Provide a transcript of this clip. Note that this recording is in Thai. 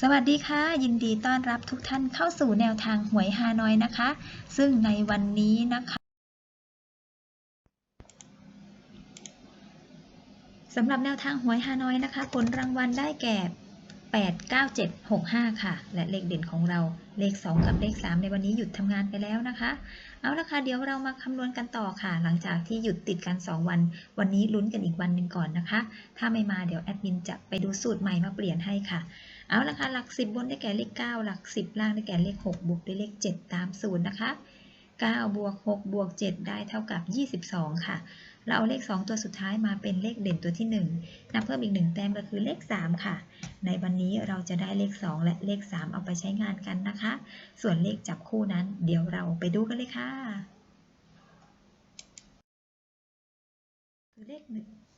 สวัสดีค่ะ ยินดีต้อนรับทุกท่านเข้าสู่แนวทางหวยฮานอยนะคะ ซึ่งในวันนี้นะคะสำหรับแนวทางหวยฮานอยนะคะ ผลรางวัลได้แก่ 8 9 7 6 5 ค่ะ และเลขเด่นของเราเลข 2 กับเลข 3 ในวันนี้หยุดทำงานไปแล้วนะคะ เอาละค่ะ เดี๋ยวเรามาคำนวณกันต่อค่ะ หลังจากที่หยุดติดกัน 2 วัน วันนี้ลุ้นกันอีกวันหนึ่งก่อนนะคะ ถ้าไม่มาเดี๋ยวแอดมินจะไปดูสูตรใหม่มาเปลี่ยนให้ค่ะ เอาละค่ะ หลัก 10 บนได้แก่เลข 9 หลัก 10 ล่างได้แก่เลข 6 บวกด้วยเลข 7 ตามสูตรนะคะ 9 บวก 6 บวก 7 ได้เท่ากับ 22 ค่ะ เราเอาเลข 2 ตัวสุดท้ายมาเป็นเลขเด่นตัวที่ 1 นับเพิ่มอีก 1 แต้มก็คือเลข 3 ค่ะ ในวันนี้เราจะได้เลข 2 และเลข 3 เอาไปใช้งานกันนะคะ ส่วนเลขจับคู่นั้น เดี๋ยวเราไปดูกันเลยค่ะ คือเลข1